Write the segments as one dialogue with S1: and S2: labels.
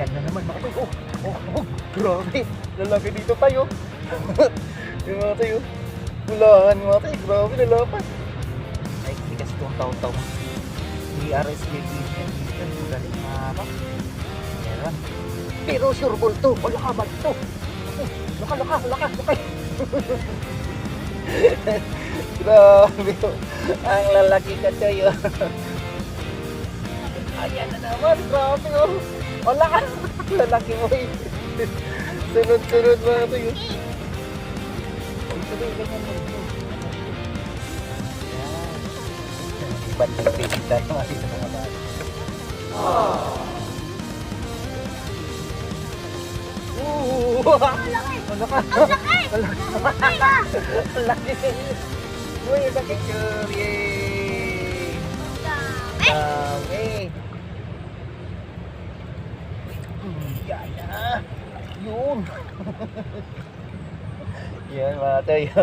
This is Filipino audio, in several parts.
S1: Ayan na naman mga. Oh, oh, oh, grabe. Lalaki dito tayo. Yung mga tayo. Pulaan mga tayo. Grabe, lalapan. Ay, kasi itong tao-tao. DRS Mediation System. Galing mga ka. Ayan. Pero sure ball to. Wala ka ba ito? Laka, laka, laka, laka. Grabe. Ang lalaki ka tayo. Ayan na naman. Grabe oh. Wala ka. Lalaki mo eh. Sunod-sunod mga tuloy, ganyan mo. Ayan. Ibang tingin tayo mga sa mga bata. Ooh! Ano ka? Ang laki! Uy, ang laki sure! Yay! Dami! Yaya! Yun! Yan mga tayo.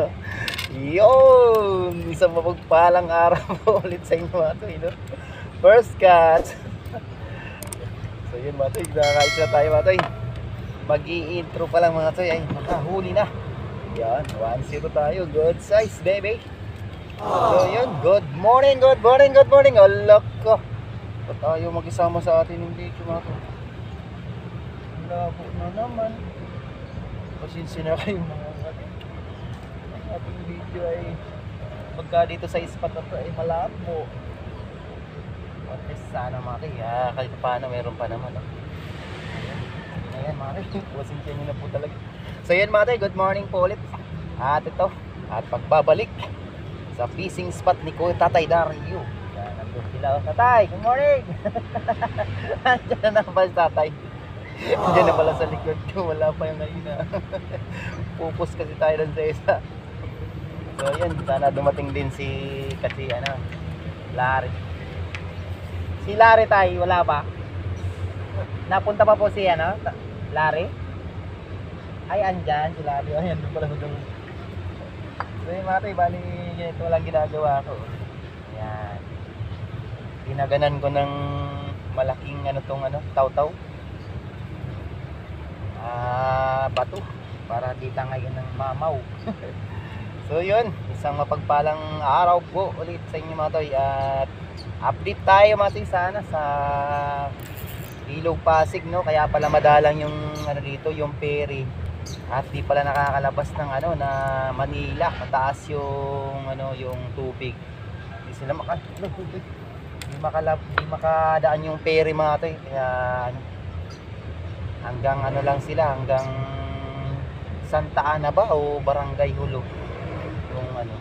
S1: Yun! Isang mapagpalang araw po ulit sa inyo mga tayo. No? First cut! so yun mga tayo, nakakait na tayo mga tayo. mag intro pa lang mga tayo. Ay, makahuli na. Yan, 1-0 tayo. Good size, baby. So yun, good morning, good morning, good morning. Alak ko. Pa tayo mag-isama sa atin yung video mga to. Labo na naman. Pasensya na kayo mga kapatid. Ang ating video ay pagka dito sa spot na to ay malabo. At least sana kaya, ah, kahit paano meron pa naman. Oh. Ayan. Kaya, pasensya nyo na po talaga. So yan mga good morning po ulit. At ito, at pagbabalik sa fishing spot ni Kuya Tatay Dario. Yan, nandun sila. Tatay, good morning! Andiyan na naman si Tatay. Andiyan na pala sa likod ko. Wala pa yung ngayon na. Pupus kasi tayo dun sa isa. So yan, sana dumating din si kasi ano, Larry. Si Larry tay, wala pa? Napunta pa po si ano, Larry? Ay, andyan si Larry. Ayan, doon pala sa doon. So yung mga tayo, bali, ganito lang ginagawa ko. Ayan. Ginaganan ko ng malaking ano tong ano, taw-taw. Ah, bato. Para di tangayin ng mamaw. so yun, isang mapagpalang araw po ulit sa inyo mga toy. At update tayo mga toy sana sa Ilog Pasig no. Kaya pala madalang yung ano dito, yung ferry. At di pala nakakalabas ng ano na Manila, mataas yung ano yung tubig. Hindi sila maka Hindi makalab, hindi makadaan yung ferry mga toy. Kaya ano, hanggang ano lang sila, hanggang Santa Ana ba o Barangay Hulo. Yung ano.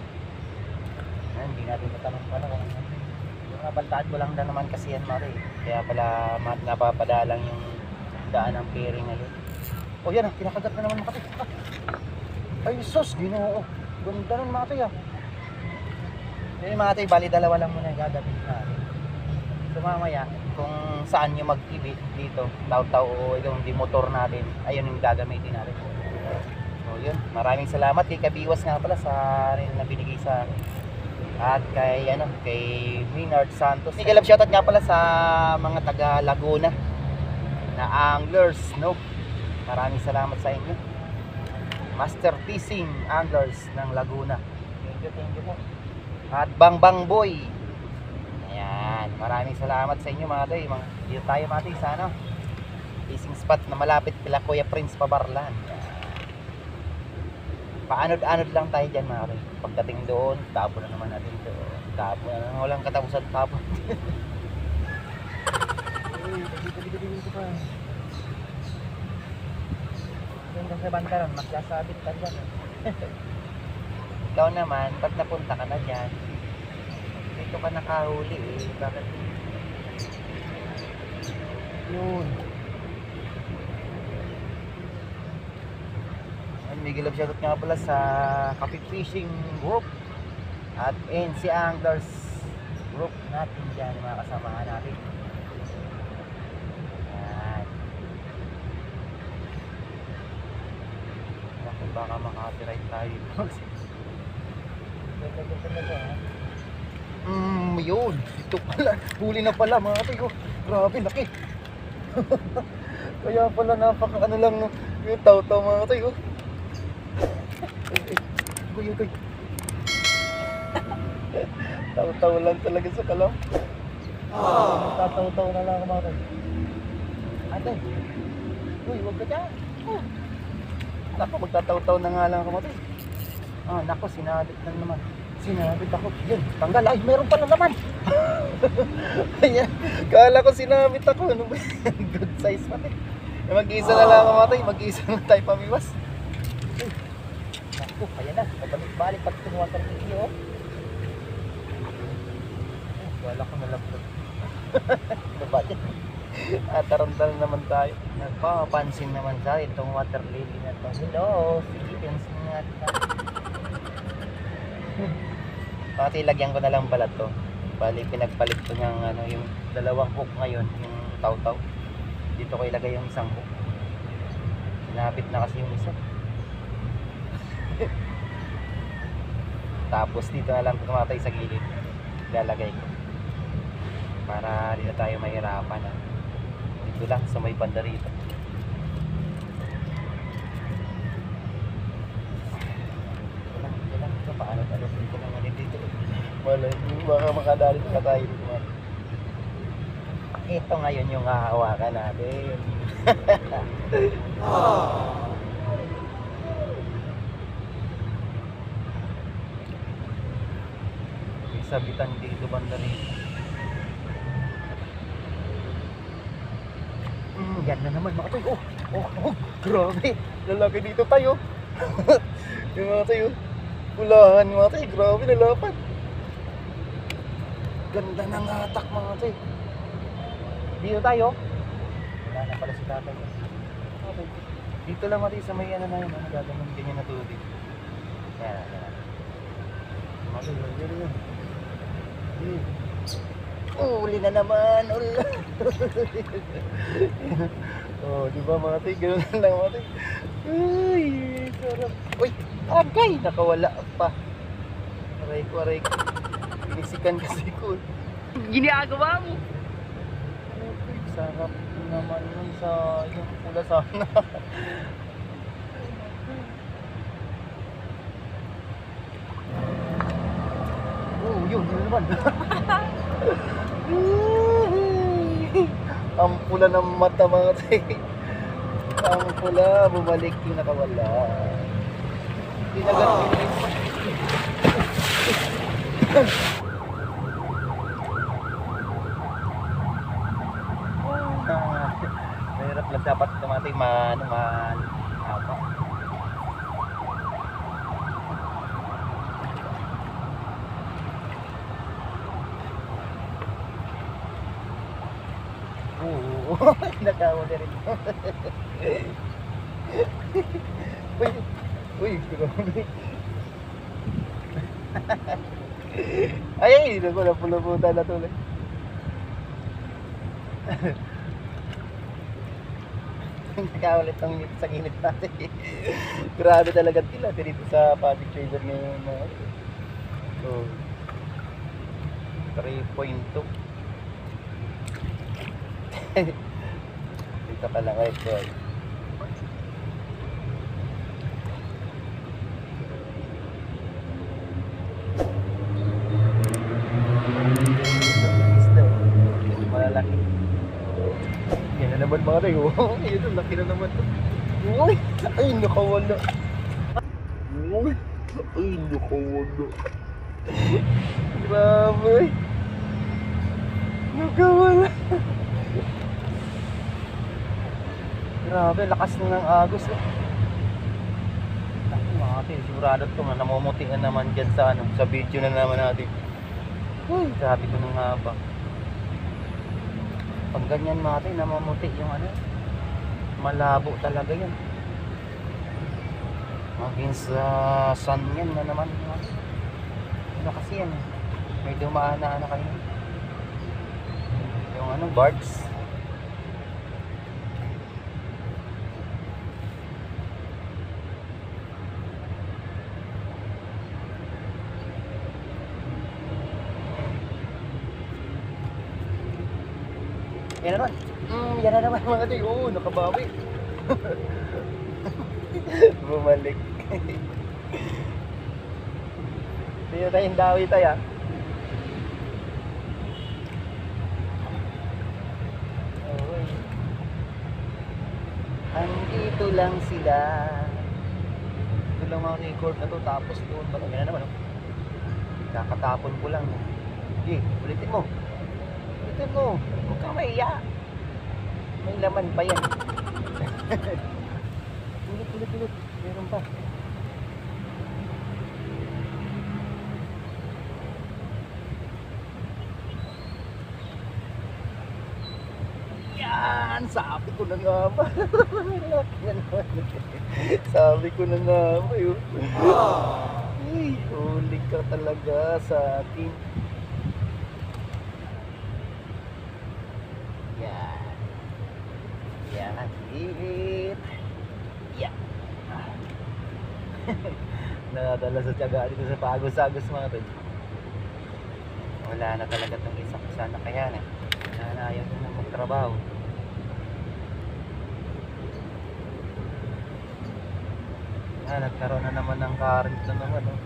S1: Yan, hindi natin matanong pala kung ano. Yung nabaltaan ko lang na naman kasi yan Mari. Kaya pala ma- napapadalang yung daan ng ferry ngayon. O yan, ah, kinakagat na naman makati. Ah. Ay sus, ginoo. Ganda nun tayo. Yung mga tayo, bali dalawa lang muna yung gagawin natin. So mamaya, kung saan nyo mag-ibig dito, taw-taw o yung motor natin, ayun yung gagamitin natin. So yun, maraming salamat kay Kabiwas nga pala sa rin na binigay sa at kay ano kay Maynard Santos. Miguel shoutout nga pala sa mga taga Laguna na anglers, no? Maraming salamat sa inyo. Master Fishing Anglers ng Laguna. Thank you, thank you po. At Bang Bang Boy. Ayan, maraming salamat sa inyo mga. Mga, dito tayo mga tay sa ano, fishing spot na malapit kila Kuya Prince Pabarlan. Paanod-anod lang tayo dyan mga tay. Pagdating doon, tapo na naman natin doon. Tapo na naman, walang katapusan tapo. Yung sa bantaran, magsasabit ka dyan. Ikaw naman, pag napunta ka na dyan, dito ka nakahuli eh. Bakit? Yun. Ayun, may gilab shoutout nga pala sa Kapit Fishing Group at NC Anglers Group natin dyan, mga kasamahan natin. Yan. Baka makapiright tayo. Hmm, yun. Ito pala. Huli na pala mga tayo. Grabe, laki. Kaya pala napaka ano lang no. Yung taw-taw mga tay, oh. Ay, ay. Uy, uy. Taw-taw lang talaga sa kalam. Tataw-taw na lang mga tay. Ate. Uy, huwag ka dyan. Oh. Naku, magtataw-taw na nga lang ako tay. Ah, naku, sinabit lang naman. Sinabit ako. Yun, tanggal. Ay, meron pa na naman. Ayan. Kala ko sinabit ako. Ano ba? Good size pati. Eh, Mag-isa na lang ako matay. Mag-isa na tayo pamiwas. Naku, ayan na. Pabalik-balik pati tumuha sa video. oh. Wala ko nalapot. ano ba yan? Atarantal naman tayo. Nagpapansin naman sa itong water lily na to. Hello, sige, pansin nga kita. Pati lagyan ko na lang pala to. Bali, pinagpalit ko niyang ano, yung dalawang hook ngayon, yung taw-taw. Dito ko ilagay yung isang hook. Sinabit na kasi yung isa. Tapos dito na lang tumatay sa gilid. Lalagay ko. Para di na tayo mahirapan. ah. Dito lang sa may banda rito. Ito lang, ito lang. Ito, paano talo dito lang ulit dito. Malay mo, baka makadali pa tayo dito. Ito ngayon yung hahawakan natin. May sabitan dito banda rito. Mm, yan na naman mga tayo. Oh, oh, oh, grabe. Lalaki dito tayo. yung mga tayo. Ulahan mga tayo. Grabe, lalapan. Ganda ng hatak mga tayo. Dito tayo. Wala na pala si tatay. Okay. Dito lang mati sa may ano na yun. Ano gagawin ganyan na tubig. Yan, yan. Mga tayo, yan, yan. Hmm. Uli na naman. Uli. oh, di ba mga tay? Ganun lang mga tay. Uy, sarap. Uy, agay! Nakawala pa. Aray ko, aray ko. Pinisikan kasi ko.
S2: Ginagawa mo.
S1: Uy, sarap naman nun sa yung pula sana. oh, yun, yun naman. Ang pula ng mata mga tay. Ang pula, bumalik yung nakawala. Tinagat ko na yung Ah, Mahirap lang dapat tumatay man, apa. Oo, nagawa na rin. uy, uy, grabe. ay, ay, naku, napula-puta na tuloy. Nakaulit ang ngit sa ginit natin. Grabe talaga tila dito sa Patrick Trader ngayon. no? So, 3.2. dito ka lang guys. boy. Isda, oh. Malalaki. Mga tayo. Yun, laki na naman to. Uy! Ay, nakawala. Uy! Ay, nakawala. Grabe. Nakawala. Grabe, lakas na ng agos. Eh. Naku, mga ate, sigurado to na namumutian naman dyan sa, ano, sa video na naman natin. Uy, sabi ko nung haba. Pag ganyan mga ate, namamuti yung ano, malabo talaga yan. Maging sa sun yan na naman. Ano kasi yan, eh, may dumaan na ano kayo. Yung ano, birds. Yan na naman. Mm, yan na naman mga toy. Oo, nakabawi. Bumalik. Hindi tayong dawi tayo ah. Andito lang sila. Ito lang mga record na to tapos doon pa. Yan na naman oh. Kakatapon ko lang. Sige, ulitin mo. Ulitin mo. Huwag mahiya. May laman pa yan. ulit, ulit, ulit. Meron pa. Yan! Sabi ko na nga ba? Sabi ko na nga ba yun. Ay, huli ka talaga sa akin. Yan. Yan. Hit. Yan. Nakadala sa tiyaga dito sa pagos-agos mga tol. Wala na talaga itong isang sana kaya na. Wala na ayaw na magtrabaho. Ah, nagkaroon na naman ng current na naman. Oh.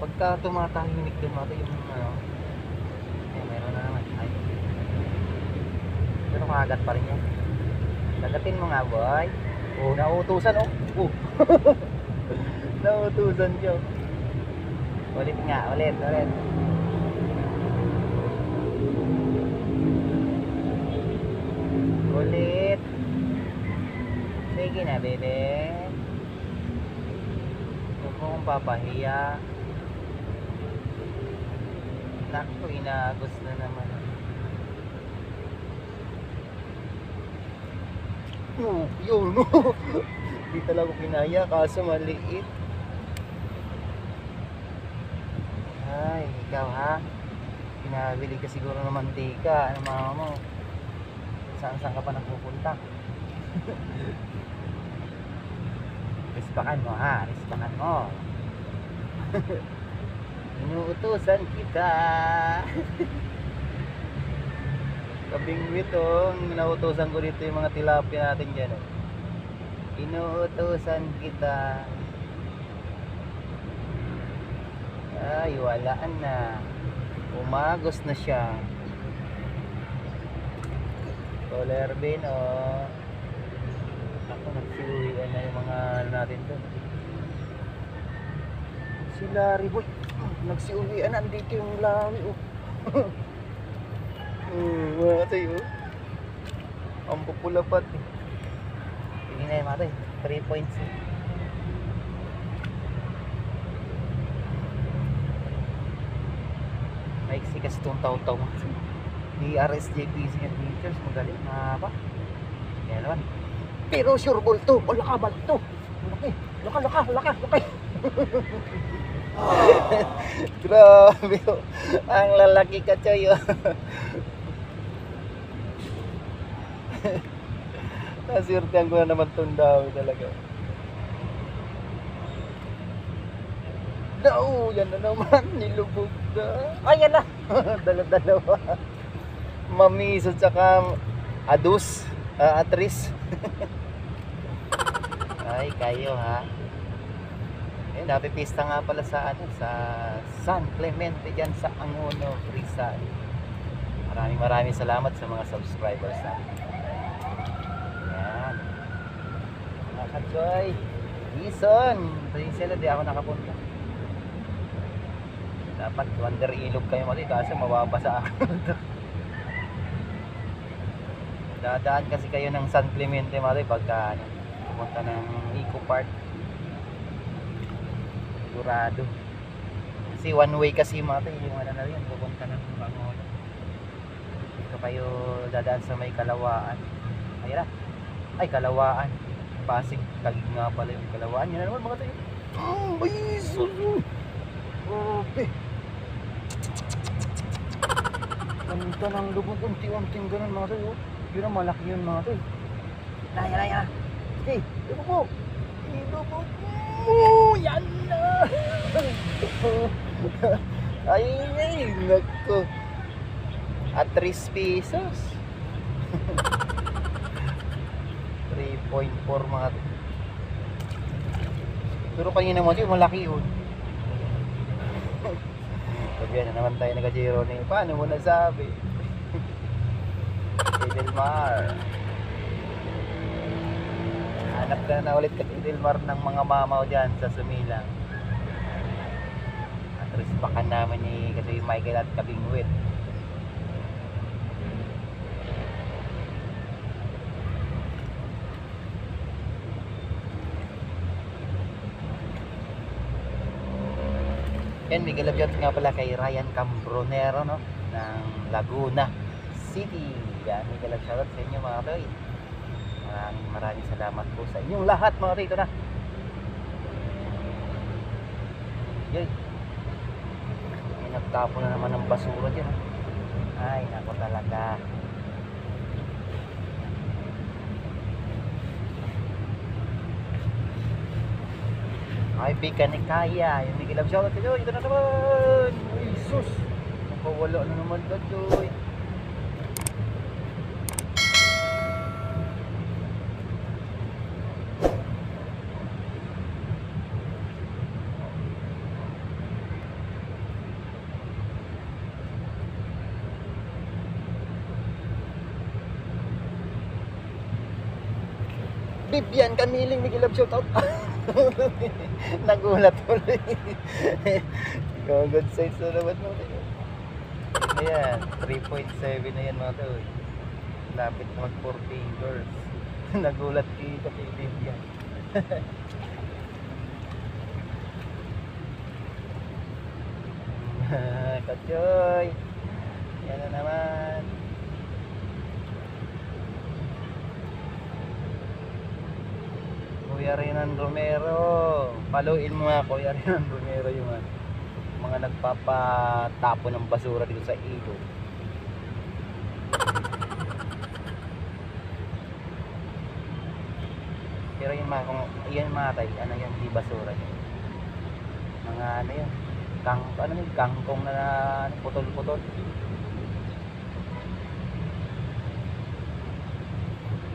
S1: Pagka tumatahimik din mata yung ano, eh, meron na naman. Ay. Pero kagat pa rin yan. Dagatin mo nga, boy. Oh, nauutusan, oh. Oh. nauutusan siya. Ulit nga, ulit, ulit. Ulit. Sige na, bebe. Huwag mo kong papahiya. Naku, inaagos na naman. Oh, yun. Hindi talaga kinaya kaso maliit. Ay, ikaw ha? Pinabili ka siguro ng mantika. Ano mama mo? Saan saan ka pa nagpupunta? Respakan mo ha, respakan mo. Inuutusan kita. Kabing witong, inuutusan ko dito yung mga tilapia natin dyan. Oh. Inuutusan kita. Ay, walaan na. Umagos na siya. Solar bin, oh. Ako, nagsiuwian na yung mga ano natin doon. Si Larry, boy. Nagsiuwian, andito yung lami, oh. Hmm, mga tayo, oh. Ang pupulapat, eh. Sige na yun, mga tayo. 3 points, eh. Maiksi kasi itong taw-taw. Ni RSJPC Teachers, magaling, mahaba. Yan naman. Pero sure ball to, wala ka bal to. Laki, laka, laka, laka, laki. Grabe, oh. ang lalaki ka, Choy. Nasirtihan ko na naman itong dami talaga. No, yan na naman, nilubog na. Ay, yan na. Dala-dalawa. Mamis at saka adus, ah, atris. Ay, kayo ha. Eh, napipista nga pala sa ano, sa San Clemente dyan sa Angono, Rizal. Maraming maraming salamat sa mga subscribers natin. Yan. Mga kachoy. Ison. Rin sila, di ako nakapunta. Dapat wander ilog kayo mali kasi mababasa ako. Dadaan kasi kayo ng San Clemente mali pagka ano, pumunta ng Eco Park. Sigurado. Kasi one way kasi mati yung ano na yun, pupunta ng Bangono. Dito kayo dadaan sa may Kalawaan. Ay na. Ay, Kalawaan. Pasig, Tagig nga pala yung Kalawaan. Yan na naman mga tayo. Oh, ay, sus. Grabe. Ganda ng lubog, unti-unting ganun mga tayo. Yun ang malaki yun mga tayo. Yan, yan. Sige, lubog mo. Ilubog mo. Yan na. ay, ay, nako. At 3 pesos. 3.4 mga. Pero kanina mo, yung malaki yun. Sabi na naman tayo nag-zero ni Paano mo nasabi? Edelmar. Hanap ka na ulit kay Edelmar ng mga mamaw dyan sa Sumilang. At respakan namin ni kasi Michael at Kabingwit. Yan, Miguel Abiot nga pala kay Ryan Cambronero, no? Ng Laguna City. Yan, Miguel Abiot, shoutout sa inyo mga toy. Maraming maraming salamat po sa inyong lahat mga toy. Ito na. Yay. May nagtapo na naman ng basura dyan. Ay, nako talaga. Ay, bika ni Kaya. Yung Miguel shoutout sa inyo. Ito na naman. Uy, sus. Na naman ka, Joy. Bibian Kamiling Miguel Love shoutout. Nagulat tuloy. Ikaw good size na naman mo. Ayan, 3.7 na yan mga to. Lapit mag 4 fingers. Nagulat kita kay Bibian. Kachoy. Yan na naman. Kuya Renan Romero. Paluin mo nga Kuya Renan Romero yung ano, mga nagpapatapo ng basura dito sa ilog. Pero yung mga kung yan mga tay, ano yan, di basura yan. Mga ano yan, kang, ano yun, kangkong na na putol-putol.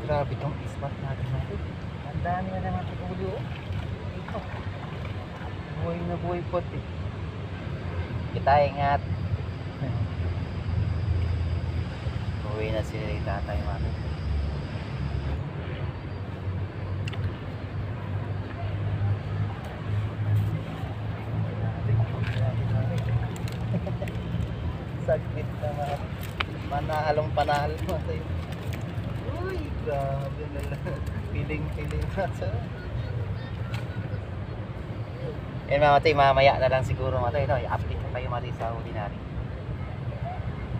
S1: Grabe tong ispat natin natin. Dami na naman sa ulo. Ito. Buhay na buhay po eh. Kita ingat. Uwi na si tatay mami. Saglit na mga manalong panalo tayo. Grabe na lang. Piling-piling na sa. Eh mga tay, mamaya na lang siguro mga tay, no? i-update ko kayo mga sa huli natin.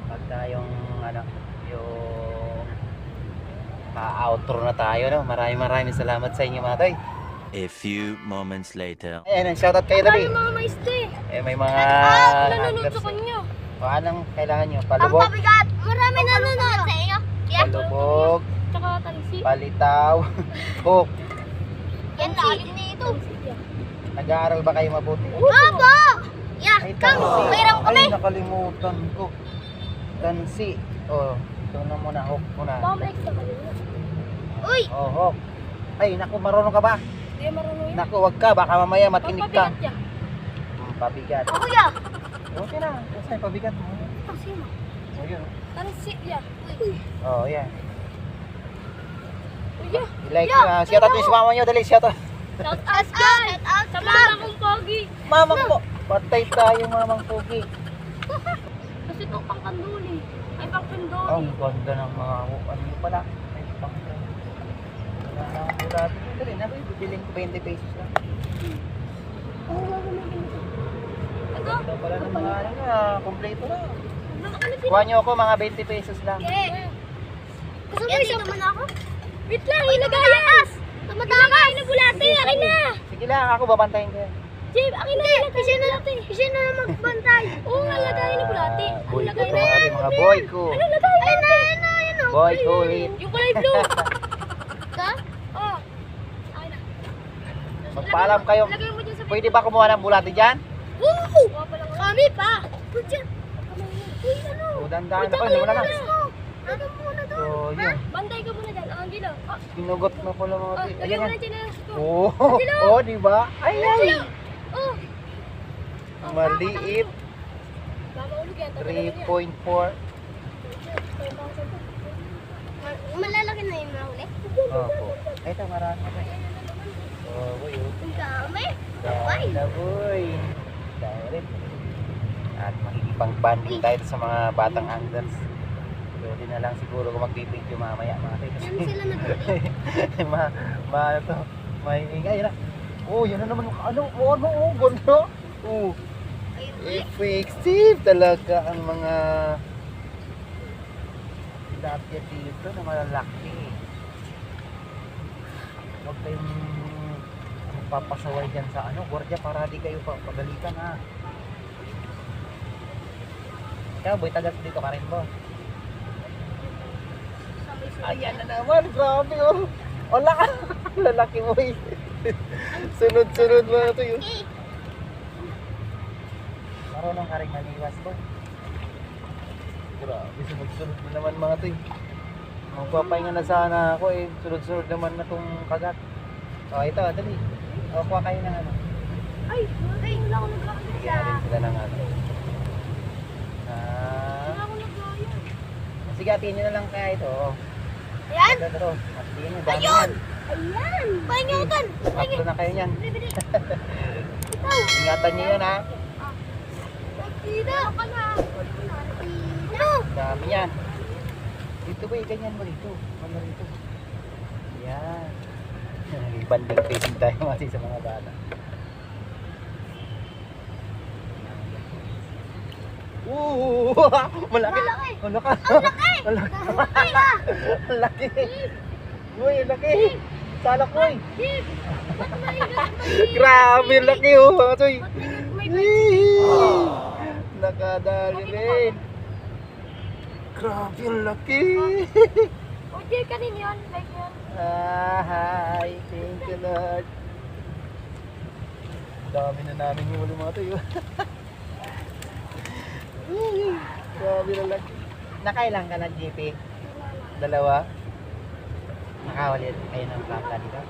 S1: Pagka yung ano, yung pa-outro na tayo, no? Maraming maraming salamat sa inyo mga tay.
S3: A few moments later.
S1: Ayan, shoutout kayo dali.
S4: mga maiste.
S1: Eh, may mga
S4: Ah, nanonood sa
S1: eh.
S4: kanya.
S1: O, anong kailangan nyo?
S4: Ang
S1: Palubog,
S4: pabigat. Marami nanonood sa iyo.
S1: palubog,
S4: Tsaka talisi.
S1: palitaw, hook.
S4: Yan lalim nito.
S1: Nag-aaral ba kayo mabuti?
S4: Opo! Yeah, kang
S1: tansi.
S4: mayroon kami.
S1: Ay, nakalimutan ko. Tansi. Oh, ito na muna, hook muna.
S4: extra Uy!
S1: Oh, hook. Ay, naku, marunong ka ba?
S4: Hindi marunong yun.
S1: Naku, wag ka, baka mamaya matinig ka.
S4: Pabigat yan.
S1: Hmm, pabigat.
S4: Oh, kuya.
S1: Okay na, kasi pabigat mo.
S4: Kasi mo.
S1: Oh, yun.
S4: Talisi yan. Uy.
S1: Oh, yan. Nyo, ah. Shout out si mama nyo, dali, shout out.
S4: Shout out guys. Sa mga akong pogi.
S1: Mamang po. Patay tayo, mamang pugi.
S4: Kasi ito pang kanduli. Ay pang kanduli.
S1: Ang ganda ng mga ano yun pala. May pang Wala na akong bulat. Ito rin, ako yung bibiling ko 20 pesos lang.
S4: Ano ba ito? Ito.
S1: Ito pala ng mga ano na, kompleto na.
S4: Ano
S1: Kuha nyo ako mga 20 pesos lang.
S4: Yeah. Gusto mo isang naman ako? Wait lang, ilagayan! Tumatakas! na bulate, akin na!
S1: Sige lang, ako babantayin ko yan.
S4: Jim, akin na ilagay siya na natin. Siya na lang magbantay. Oo nga, lagayin na bulate.
S1: Boy ko to,
S4: na
S1: mga, boy ko.
S4: Ano lagay na? Ayun na, ayun na, ayun na.
S1: Boy ko ulit.
S4: Yung kulay blue. Ka? Oo. Akin na.
S1: Magpaalam kayo. Pwede ba kumuha ng bulate dyan?
S4: Woo! Kami pa. Uy, ano?
S1: O, dandahan ako, hindi mo na
S4: Ano muna doon?
S1: So,
S4: Ha?
S1: yun.
S4: Bantay ka muna dyan, Angelo. Oh,
S1: Sinugot na pala mga
S4: oh, lagyan
S1: Ayan
S4: na chinelas ko.
S1: Oo, oh, di ba? Ay, ay.
S4: Angelo! Oh!
S1: Maliit.
S4: Mamaulog yan. tabi naman yan.
S1: 3.4.
S4: Malalaki na yung mahuli.
S1: Opo. Ito, marami pa. Oh, boy. oh.
S4: Ang dami.
S1: Dami na, boy. Dami rin. At makikipang-banding tayo sa mga batang anglers. Pwede na lang siguro kung magbibideo mamaya mga tayo.
S4: Saan sila nag
S1: ma, ma, ano to, may ingay na. Oh, yan na naman ano, oh, ano, oh, ganda. Oh, effective talaga ang mga tilapia dito na malalaki. Huwag kayong papasaway dyan sa ano, gwardiya para di kayo pa pagalitan ha. Ikaw, boy, tagas dito ka rin ba? Ayan na naman, grabe oh. Wala ka. Lalaki mo eh. Sunod-sunod mo na ito yun. Marunong ka rin maniwas ko. Grabe, sunod-sunod na naman mga ito eh. Magpapahinga na sana ako eh. Sunod-sunod naman na itong kagat. O ito, dali. O, kuha kayo ng ano.
S4: Ay! Ay! Wala ko nagkakita.
S1: Kaya rin sila ng ano. Ah,
S4: Wala ko nagkakita.
S1: sige, atiin nyo na lang kaya ito. oh. Dami
S4: Ayun!
S1: yan.
S4: Ayan! Dun!
S1: Tatlo na kayo yan. Ingatan nyo yun ha.
S4: Na. Ano?
S1: Dami yan. Dito ba, ganyan mo rito. Ano rito? Yan. Banding facing tayo kasi sa mga bata. Oo! Malaki!
S4: Malaki.
S1: Malaki! Malaki!
S4: Ay, ah!
S1: Malaki! Uy, laki! Salak mo eh!
S4: Jeep! Ba't may may-
S1: Grabe, laki oh! Mga toy!
S4: ba't may- may
S1: Yee! Nakadali rin! Grabe, ang laki!
S4: Oh, Jeep, kanin yun. Like yun.
S1: Ah, hi! Thank you, Lord! Dami na namin yung ulo mga toy. Na laki. Nakailang ka na, GP? Dalawa? Nakawali kayo ng plaka dito?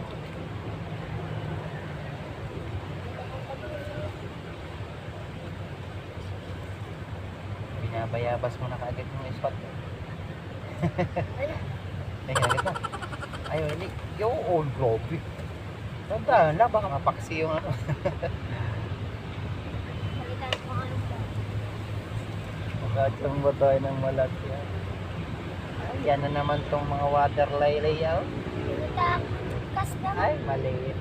S1: Binabayabas mo na kaagad yung spot mo. Ay, agad na. Ayaw, hindi. Yo, oh, grabe. Tandaan na, baka mapaksi yung ano.
S4: Palitan ko ano ba?
S1: Magkachang ba tayo ng malaki? ah? Ayan na naman tong mga water.
S4: Kas naman.
S1: Ay, maliit.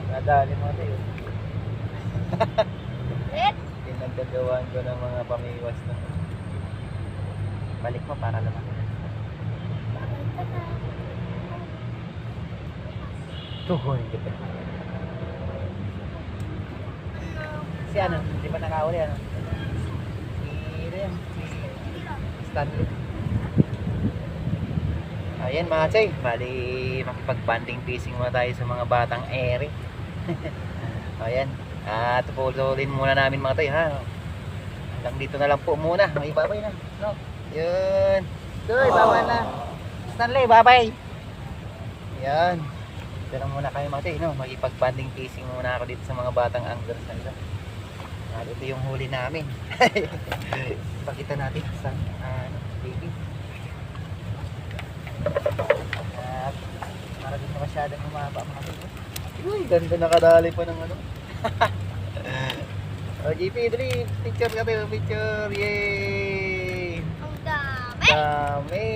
S1: Nakadali mo tayo. Pinagdagawaan ko ng mga pamiwas na. Balik mo para naman. Kita. Si ano, di ba nakahuli ano? Si Ren, si Stanley. Ayan mga chay, bali makipag-banding fishing muna tayo sa mga batang ere. Ayan, at pululin muna namin mga tay ha. Hanggang dito na lang po muna, may babay na. No? Yun. Doy, bawal na. Stanley, babay. Yan. Dito lang muna kayo mga tay, no? Makipag-banding fishing muna ako dito sa mga batang anglers na ito. At ito yung huli namin. Pakita natin sa ano, baby. At para din masyadong humaba mga tayo. Uy, ganda nakadali pa ng ano. o, GP, dali, picture ka tayo, picture. Yay!
S4: Ang dami.
S1: Dami.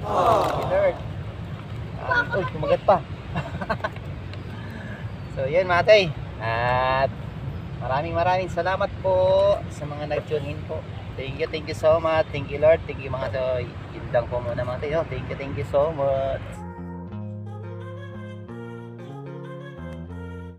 S1: Oh, Lord. Ah, uy, kumagat pa. so, yan mga tay. At maraming maraming salamat po sa mga nag-tune in po. Thank you, thank you so much. Thank you Lord. Thank you mga tay. Yun lang po muna mga. Oh, Thank you, thank you so much.